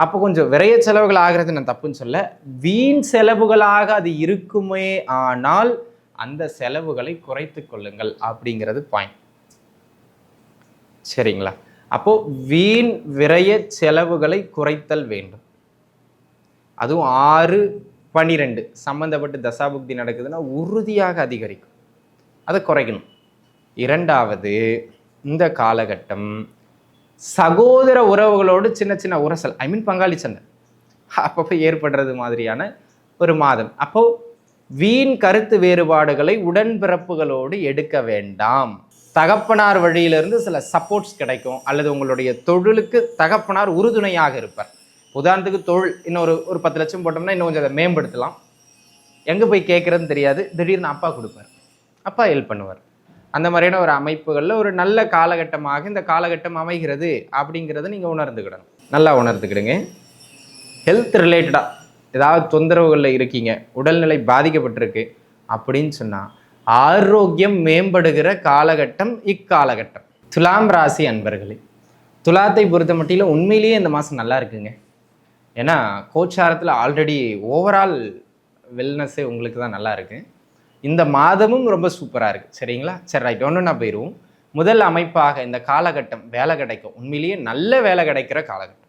அப்போ கொஞ்சம் விரைய செலவுகள் ஆகிறது நான் தப்புன்னு சொல்ல வீண் செலவுகளாக அது இருக்குமே ஆனால் அந்த செலவுகளை குறைத்து கொள்ளுங்கள் அப்படிங்கிறது பாயிண்ட் சரிங்களா? அப்போ வீண் விரைய செலவுகளை குறைத்தல் வேண்டும். அதுவும் ஆறு பன்னிரெண்டு சம்மந்தப்பட்டு தசாபுக்தி நடக்குதுன்னா உறுதியாக அதிகரிக்கும். அதை குறைக்கணும். இரண்டாவது இந்த காலகட்டம் சகோதர உறவுகளோடு சின்ன சின்ன உரசல் ஐ மீன் பங்காளி சண்டை. அப்பப்போ ஏற்படுறது மாதிரியான ஒரு மாதம். அப்போ வீண் கருத்து வேறுபாடுகளை உடன்பிறப்புகளோடு எடுக்க வேண்டாம். தகப்பனார் வழியிலிருந்து சில சப்போர்ட்ஸ் கிடைக்கும். அல்லது உங்களுடைய தொழிலுக்கு தகப்பனார் உறுதுணையாக இருப்பார். உதாரணத்துக்கு தொழில் இன்னொரு ஒரு பத்து லட்சம் போட்டோம்னா இன்னும் கொஞ்சம் அதை மேம்படுத்தலாம். எங்கே போய் கேட்குறதுன்னு தெரியாது. திடீர்னு அப்பா கொடுப்பார். அப்பா ஹெல்ப் பண்ணுவார். அந்த மாதிரியான ஒரு அமைப்புகளில் ஒரு நல்ல காலகட்டமாக இந்த காலகட்டம் அமைகிறது அப்படிங்கிறத நீங்கள் உணர்ந்துக்கிடணும். நல்லா உணர்ந்துக்கிடுங்க. ஹெல்த் ரிலேட்டடாக ஏதாவது தொந்தரவுகளில் இருக்கீங்க உடல்நிலை பாதிக்கப்பட்டிருக்கு அப்படின்னு சொன்னால் ஆரோக்கியம் மேம்படுகிற காலகட்டம் இக்காலகட்டம். துலாம் ராசி அன்பர்களே துலாத்தை பொறுத்த மட்டிலும் உண்மையிலேயே இந்த மாதம் நல்லா இருக்குங்க. ஏன்னா கோச்சாரத்தில் ஆல்ரெடி ஓவரால் வெல்னஸ்ஸே உங்களுக்கு தான் நல்லா இருக்குது இந்த மாதமும் ரொம்ப சூப்பராக இருக்குது சரிங்களா? சரி ரைட் ஒன்று நான் போயிடுவோம். முதல் அமைப்பாக இந்த காலகட்டம் வேலை கிடைக்கும். உண்மையிலேயே நல்ல வேலை கிடைக்கிற காலகட்டம்.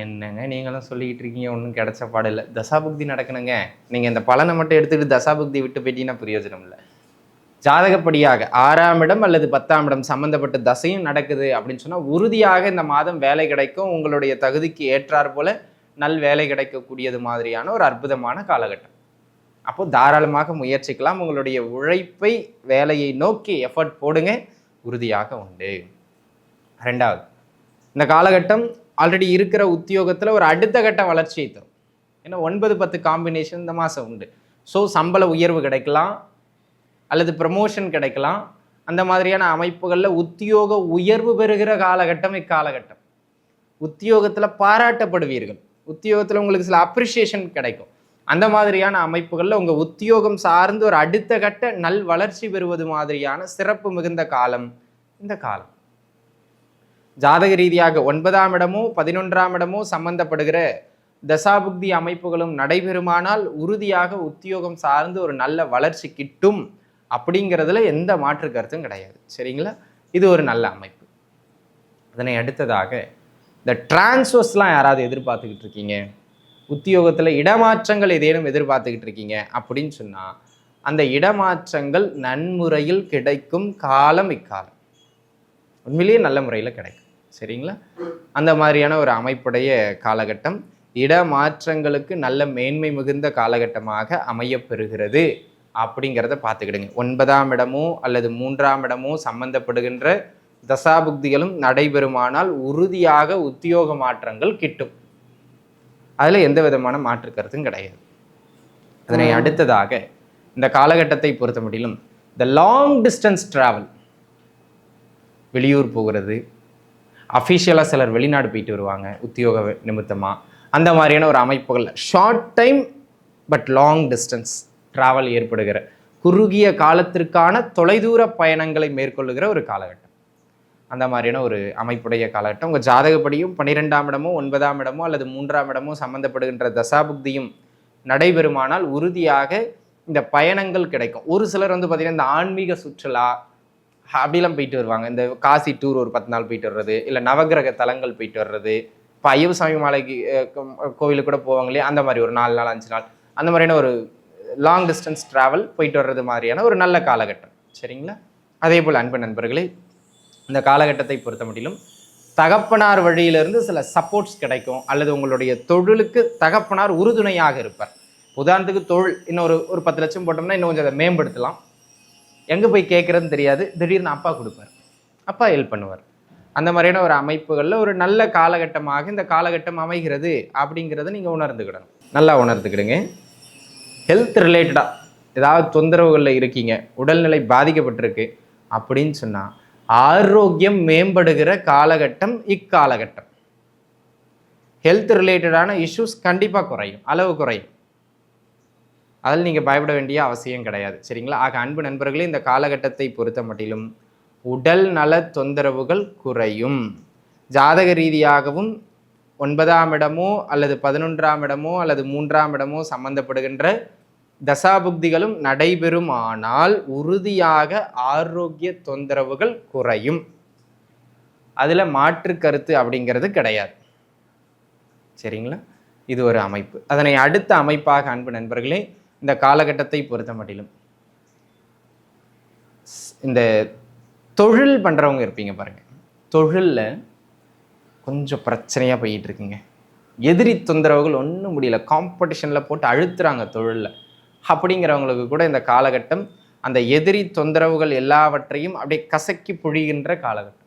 என்னங்க நீங்களும் சொல்லிக்கிட்டு இருக்கீங்க? ஒன்றும் கிடைச்ச பாடு இல்லை. தசாபுக்தி நடக்கணுங்க. நீங்கள் இந்த பலனை மட்டும் எடுத்துக்கிட்டு தசாபுக்தி விட்டு போயிட்டீங்கன்னா பிரயோஜனம் இல்லை. ஜாதகப்படியாக ஆறாம் இடம் அல்லது பத்தாம் இடம் சம்மந்தப்பட்ட தசையும் நடக்குது அப்படின்னு சொன்னால் உறுதியாக இந்த மாதம் வேலை கிடைக்கும். உங்களுடைய தகுதிக்கு ஏற்றாற் போல நல் வேலை கிடைக்கக்கூடியது மாதிரியான ஒரு அற்புதமான காலகட்டம். அப்போ தாராளமாக முயற்சிக்கலாம். உங்களுடைய உழைப்பை வேலையை நோக்கி எஃபர்ட் போடுங்க. உறுதியாக உண்டு. ரெண்டாவது இந்த காலகட்டம் ஆல்ரெடி இருக்கிற உத்தியோகத்தில் ஒரு அடுத்த கட்ட வளர்ச்சியை தரும். ஏன்னா ஒன்பது பத்து காம்பினேஷன் இந்த மாதம் உண்டு. ஸோ சம்பள உயர்வு கிடைக்கலாம். அல்லது ப்ரமோஷன் கிடைக்கலாம். அந்த மாதிரியான அமைப்புகளில் உத்தியோக உயர்வு பெறுகிற காலகட்டம் இக்காலகட்டம். உத்தியோகத்தில் பாராட்டப்படுவீர்கள். உத்தியோகத்தில் உங்களுக்கு சில அப்ரிஷியேஷன் கிடைக்கும். அந்த மாதிரியான அமைப்புகளில் உங்கள் உத்தியோகம் சார்ந்து ஒரு அடுத்த கட்ட நல் வளர்ச்சி பெறுவது மாதிரியான சிறப்பு மிகுந்த காலம் இந்த காலம். ஜாதக ரீதியாக ஒன்பதாம் இடமோ பதினொன்றாம் இடமோ சம்பந்தப்படுகிற தசாபுக்தி அமைப்புகளும் நடைபெறுமானால் உறுதியாக உத்தியோகம் சார்ந்து ஒரு நல்ல வளர்ச்சி கிட்டும் அப்படிங்கிறதுல எந்த மாற்று கருத்தும் கிடையாது. சரிங்களா? இது ஒரு நல்ல அமைப்பு. அதனை அடுத்ததாக இந்த டிரான்ஸ்வர்ஸ்லாம் யாராவது எதிர்பார்த்துக்கிட்டு இருக்கீங்க? உத்தியோகத்தில் இடமாற்றங்கள் ஏதேனும் எதிர்பார்த்துக்கிட்டு இருக்கீங்க அப்படின்னு சொன்னால் அந்த இடமாற்றங்கள் நன்முறையில் கிடைக்கும் காலம் இக்காலம். உண்மையிலேயே நல்ல முறையில் கிடைக்கும். சரிங்களா? அந்த மாதிரியான ஒரு அமைப்புடைய காலகட்டம் இடமாற்றங்களுக்கு நல்ல மேன்மை மிகுந்த காலகட்டமாக அமையப்பெறுகிறது அப்படிங்கிறத பார்த்துக்கிடுங்க. ஒன்பதாம் இடமோ அல்லது மூன்றாம் இடமோ சம்பந்தப்படுகின்ற தசாபுக்திகளும் நடைபெறுமானால் உறுதியாக உத்தியோக மாற்றங்கள் கிட்டும். அதில் எந்த விதமான மாற்று கருத்தும் கிடையாது. அதனை அடுத்ததாக இந்த காலகட்டத்தை பொறுத்த மட்டிலும் இந்த லாங் டிஸ்டன்ஸ் ட்ராவல் வெளியூர் போகிறது அஃபிஷியலாக சிலர் வெளிநாடு போயிட்டு வருவாங்க உத்தியோக நிமித்தமாக அந்த மாதிரியான ஒரு அமைப்புகள் short time but long distance travel ஏற்படுகிற குறுகிய காலத்திற்கான தொலைதூர பயணங்களை மேற்கொள்ளுகிற ஒரு காலகட்டம். அந்த மாதிரியான ஒரு அமைப்புடைய காலகட்டம். உங்கள் ஜாதகப்படியும் பன்னிரெண்டாம் இடமோ ஒன்பதாம் இடமோ அல்லது மூன்றாம் இடமோ சம்மந்தப்படுகின்ற தசாபுக்தியும் நடைபெறுமானால் உறுதியாக இந்த பயணங்கள் கிடைக்கும். ஒரு சிலர் வந்து பார்த்திங்கன்னா இந்த ஆன்மீக சுற்றுலா அப்படிலாம் போயிட்டு வருவாங்க. இந்த காசி டூர் ஒரு பத்து நாள் போயிட்டு வர்றது இல்லை நவகிரக தலங்கள் போயிட்டு வர்றது இப்போ ஐயவ சாமி மாலைக்கு கோவிலுக்கு கூட போவாங்க இல்லையா? அந்த மாதிரி ஒரு நாலு நாள் அஞ்சு நாள் அந்த மாதிரியான ஒரு லாங் டிஸ்டன்ஸ் ட்ராவல் போயிட்டு வர்றது மாதிரியான ஒரு நல்ல காலகட்டம். சரிங்களா? அதே போல் அன்பு நண்பர்களே இந்த காலகட்டத்தை பொறுத்த மட்டிலும் தகப்பனார் வழியிலிருந்து சில சப்போர்ட்ஸ் கிடைக்கும் அல்லது உங்களுடைய தொழிலுக்கு தகப்பனார் உறுதுணையாக இருப்பார். உதாரணத்துக்கு தொழில் இன்னொரு ஒரு பத்து லட்சம் போட்டோம்னா இன்னும் கொஞ்சம் அதை மேம்படுத்தலாம். எங்கே போய் கேட்குறதுன்னு தெரியாது. திடீர்னு அப்பா கொடுப்பார். அப்பா ஹெல்ப் பண்ணுவார். அந்த மாதிரியான ஒரு அமைப்புகளில் ஒரு நல்ல காலகட்டமாக இந்த காலகட்டம் அமைகிறது அப்படிங்கிறத நீங்கள் உணர்ந்துக்கிடணும். நல்லா உணர்ந்துக்கிடுங்க. ஹெல்த் ரிலேட்டடாக ஏதாவது தொந்தரவுகளில் இருக்கீங்க உடல்நிலை பாதிக்கப்பட்டிருக்கு அப்படின்னு சொன்னால் ஆரோக்கியம் மேம்படுகிற காலகட்டம் இக்காலகட்டம். ஹெல்த் ரிலேட்டடான இஷ்யூஸ் கண்டிப்பாக குறையும் அளவு குறையும். அதில் நீங்கள் பயப்பட வேண்டிய அவசியம் கிடையாது சரிங்களா? ஆக அன்பு நண்பர்களே இந்த காலகட்டத்தை பொறுத்த மட்டிலும் உடல் நல தொந்தரவுகள் குறையும். ஜாதக ரீதியாகவும் ஒன்பதாம் இடமோ அல்லது பதினொன்றாம் இடமோ அல்லது மூன்றாம் இடமோ சம்பந்தப்படுகின்ற தசாபுக்திகளும் நடைபெறும் ஆனால் உறுதியாக ஆரோக்கிய தொந்தரவுகள் குறையும். அதில் மாற்று கருத்து அப்படிங்கிறது கிடையாது. சரிங்களா? இது ஒரு அமைப்பு. அதனை அடுத்த அமைப்பாக அன்பு நண்பர்களே இந்த காலகட்டத்தை பொறுத்த மட்டிலும். இந்த தொழில் பண்ணுறவங்க இருப்பீங்க பாருங்க. தொழிலில் கொஞ்சம் பிரச்சனையாக போயிட்டு இருக்குங்க. எதிரி தொந்தரவுகள் ஒன்றும் முடியல. காம்படிஷனில் போட்டு அழுத்துறாங்க தொழிலில். அப்படிங்கிறவங்களுக்கு கூட இந்த காலகட்டம் அந்த எதிரி தொந்தரவுகள் எல்லாவற்றையும் அப்படியே கசக்கி புழிகின்ற காலகட்டம்.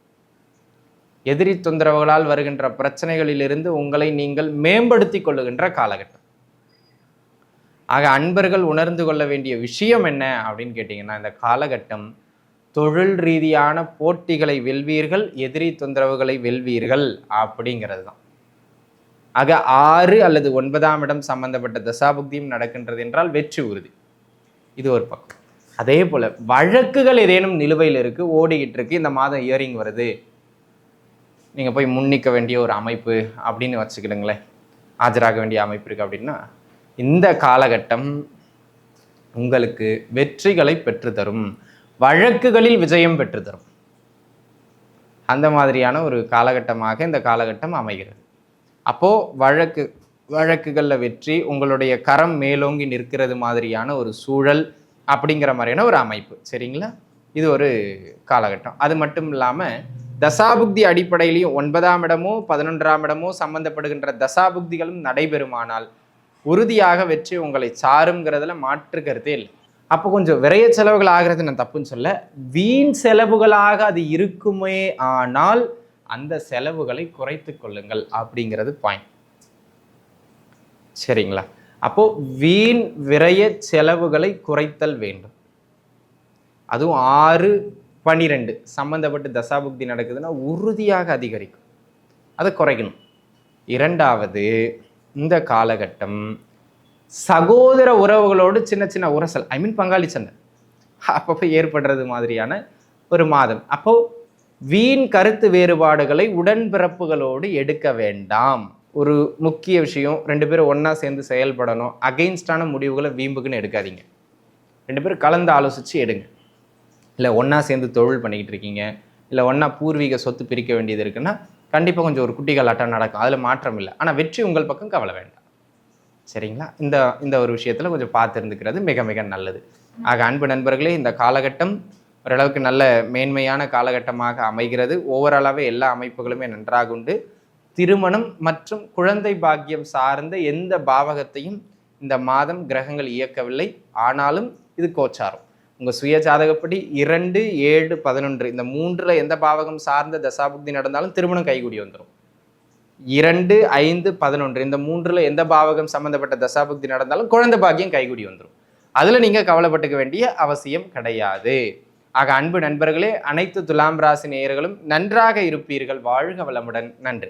எதிரி தொந்தரவுகளால் வருகின்ற பிரச்சனைகளிலிருந்து உங்களை நீங்கள் மேம்படுத்தி கொள்ளுகின்ற காலகட்டம். ஆக அன்பர்கள் உணர்ந்து கொள்ள வேண்டிய விஷயம் என்ன அப்படின்னு கேட்டிங்கன்னா இந்த காலகட்டம் தொழில் ரீதியான போட்டிகளை வெல்வீர்கள் எதிரி தொந்தரவுகளை வெல்வீர்கள் அப்படிங்கிறது தான். ஆக ஆறு அல்லது ஒன்பதாம் இடம் சம்பந்தப்பட்ட தசாபுக்தியும் நடக்கின்றது என்றால் வெற்றி உறுதி. இது ஒரு பக்கம். அதே போல வழக்குகள் ஏதேனும் நிலுவையில் இருக்கு ஓடிக்கிட்டு இருக்கு இந்த மாதம் இயரிங் வருது நீங்கள் போய் முன்னிக்க வேண்டிய ஒரு அமைப்பு அப்படின்னு வச்சுக்கிடுங்களேன். ஆஜராக வேண்டிய அமைப்பு இருக்குது அப்படின்னா இந்த காலகட்டம் உங்களுக்கு வெற்றிகளை பெற்றுத்தரும் வழக்குகளில் விஜயம் பெற்றுத்தரும். அந்த மாதிரியான ஒரு காலகட்டமாக இந்த காலகட்டம் அமைகிறது. அப்போது வழக்கு வழக்குகளில் வெற்றி உங்களுடைய கரம் மேலோங்கி நிற்கிறது மாதிரியான ஒரு சூழல் அப்படிங்கிற மாதிரியான ஒரு அமைப்பு. சரிங்களா? இது ஒரு காலகட்டம். அது மட்டும் இல்லாமல் தசாபுக்தி அடிப்படையிலையும் ஒன்பதாம் இடமோ பதினொன்றாம் இடமோ சம்பந்தப்படுகின்ற தசாபுக்திகளும் நடைபெறுமானால் உறுதியாக வெற்றி உங்களை சாருங்கிறதுல மாற்று கருத்தே இல்லை. அப்போ கொஞ்சம் விரைய செலவுகள் ஆகிறது நான் தப்புன்னு சொல்ல வீண் செலவுகளாக அது இருக்குமே ஆனால் அந்த செலவுகளை குறைத்து கொள்ளுங்கள் அப்படிங்கிறது பாயிண்ட் சரிங்களா? அப்போ வீண் விரைய செலவுகளை குறைத்தல் வேண்டும். அதுவும் ஆறு பனிரெண்டு சம்பந்தப்பட்டு தசாபுக்தி நடக்குதுன்னா உறுதியாக அதிகரிக்கும். அதை குறைக்கணும். இரண்டாவது இந்த காலகட்டம் சகோதர உறவுகளோடு சின்ன சின்ன உரசல் ஐ மீன் பங்காளி சந்தை அப்பப்போ ஏற்படுறது மாதிரியான ஒரு மாதம். அப்போது வீண் கருத்து வேறுபாடுகளை உடன்பிறப்புகளோடு எடுக்க வேண்டாம். ஒரு முக்கிய விஷயம் ரெண்டு பேரும் ஒன்றா சேர்ந்து செயல்படணும். அகெயின்ஸ்டான முடிவுகளை வீம்புக்குன்னு எடுக்காதீங்க. ரெண்டு பேரும் கலந்து ஆலோசித்து எடுங்க. இல்லை ஒன்றா சேர்ந்து தொழில் பண்ணிக்கிட்டு இருக்கீங்க. இல்லை ஒன்றா பூர்வீக சொத்து பிரிக்க வேண்டியது இருக்குன்னா கண்டிப்பாக கொஞ்சம் ஒரு குட்டிகள் கலாட்டம் நடக்கும். அதில் மாற்றம் இல்லை. ஆனால் வெற்றி உங்கள் பக்கம் கவலை வேண்டாம். சரிங்களா? இந்த இந்த ஒரு விஷயத்தில் கொஞ்சம் பார்த்து இருந்துக்கிறது மிக மிக நல்லது. ஆக அன்பு நண்பர்களே இந்த காலகட்டம் ஓரளவுக்கு நல்ல மேன்மையான காலகட்டமாக அமைகிறது. ஓவராலாகவே எல்லா அமைப்புகளுமே நன்றாக உண்டு. திருமணம் மற்றும் குழந்தை பாக்கியம் சார்ந்த எந்த பாவகத்தையும் இந்த மாதம் கிரகங்கள் இயக்கவில்லை. ஆனாலும் இது கோச்சாரம். உங்கள் சுய ஜாதகப்படி இரண்டு ஏழு பதினொன்று இந்த மூன்றில் எந்த பாவகம் சார்ந்த தசாபுக்தி நடந்தாலும் திருமணம் கைகூடி வந்துடும் இரண்டு ஐந்து பதினொன்று இந்த மூன்றில் எந்த பாவகம் சம்பந்தப்பட்ட தசாபுக்தி நடந்தாலும் குழந்தை பாக்கியம் கைகூடி வந்துடும் அதில் நீங்கள் கவலைப்பட்டுக்க வேண்டிய அவசியம் கிடையாது. ஆக அன்பு நண்பர்களே அனைத்து துலாம் ராசி நேயர்களும் நன்றாக இருப்பீர்கள். வாழ்க வளமுடன். நன்றி.